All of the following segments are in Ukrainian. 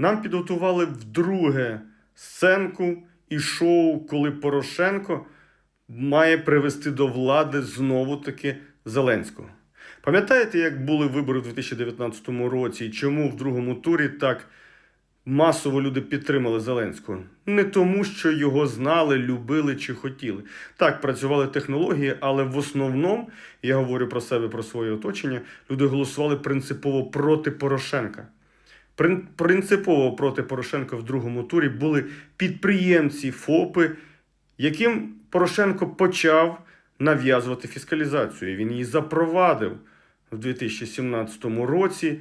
Нам підготували вдруге сценку і шоу, коли Порошенко має привести до влади знову таки Зеленського. Пам'ятаєте, як були вибори в 2019 році і чому в другому турі так масово люди підтримали Зеленського? Не тому, що його знали, любили чи хотіли. Так, працювали технології, але в основному, я говорю про себе, про своє оточення, люди голосували принципово проти Порошенка. Прин- Принципово проти Порошенка в другому турі були підприємці ФОПи, яким Порошенко почав нав'язувати фіскалізацію. Він її запровадив в 2017 році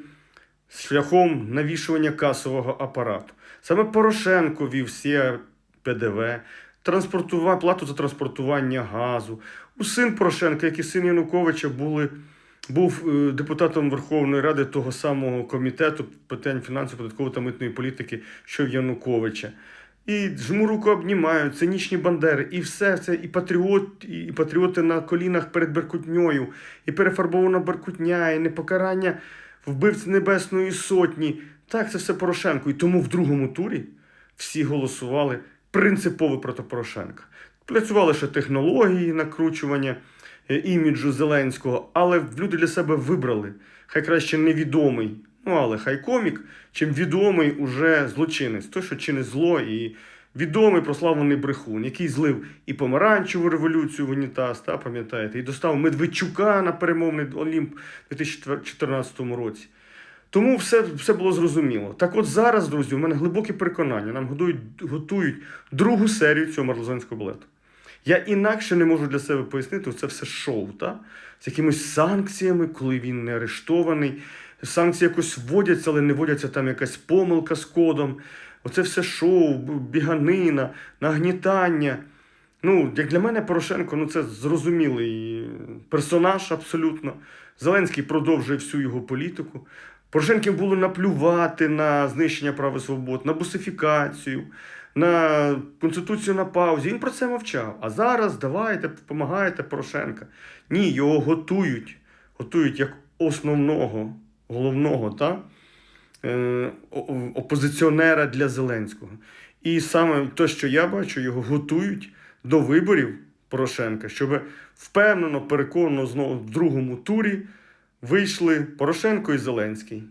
шляхом навішування касового апарату. Саме Порошенко вів всі ПДВ, транспортува... плату за транспортування газу. У син Порошенка, як і син Януковича, були, був е, депутатом Верховної Ради того самого комітету питань фінансів, податкової та митної політики, що Януковича. І жму руку обнімають, цинічні бандери, і все це, і патріот, і патріоти на колінах перед Беркутньою, і перефарбована Беркутня, і непокарання вбивці Небесної Сотні. Так, це все Порошенко. І тому в другому турі всі голосували принципово проти Порошенка. Працювали ще технології накручування іміджу Зеленського, але люди для себе вибрали. Хай краще невідомий, ну але хай комік, чим відомий уже злочинець, той, що чинить зло, і відомий прославлений брехун, який злив і помаранчеву революцію в унітаз, та, пам'ятаєте, і достав Медведчука на перемовний Олімп у 2014 році. Тому все, все було зрозуміло. Так от зараз, друзі, у мене глибоке переконання. Нам готують, готують другу серію цього марлезонського балету. Я інакше не можу для себе пояснити, це все шоу, та? з якимись санкціями, коли він не арештований. Санкції якось вводяться, але не вводяться там якась помилка з кодом. Оце все шоу, біганина, нагнітання. Ну, як для мене, Порошенко, ну це зрозумілий персонаж абсолютно. Зеленський продовжує всю його політику. Порошенком було наплювати на знищення прав і свобод, на бусифікацію, на конституцію на паузі. Він про це мовчав. А зараз давайте, допомагайте Порошенка. Ні, його готують. Готують як основного, головного, та? е, опозиціонера для Зеленського. І саме те, що я бачу, його готують до виборів Порошенка, щоб впевнено, переконано знову в другому турі вийшли Порошенко і Зеленський.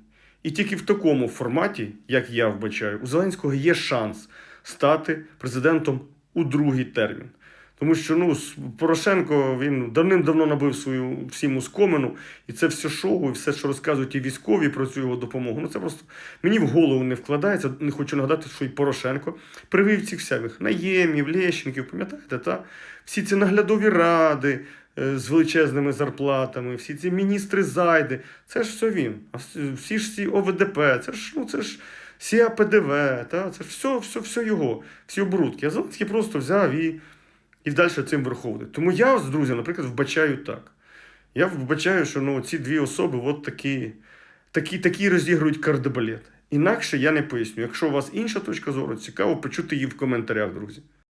І тільки в такому форматі, як я вбачаю, у Зеленського є шанс стати президентом у другий термін. Тому що ну, Порошенко він давним-давно набив свою всім ускомину, і це все шоу, і все, що розказують і військові про цю його допомогу. Ну це просто мені в голову не вкладається. Не хочу нагадати, що і Порошенко привив цих всяких наємів, Лещенків, пам'ятаєте, та? всі ці наглядові ради з величезними зарплатами, всі ці міністри зайди. Це ж все він. Всі- ж ці ОВДП, це ж ну це ж. Сія ПДВ, та? це ж все, все, все його, всі оборудки. А Зеленський просто взяв і і далі цим верховний. Тому я, друзі, наприклад, вбачаю так. Я вбачаю, що ну, ці дві особи от такі, такі, такі розігрують кардебалет. Інакше я не поясню. Якщо у вас інша точка зору, цікаво почути її в коментарях, друзі.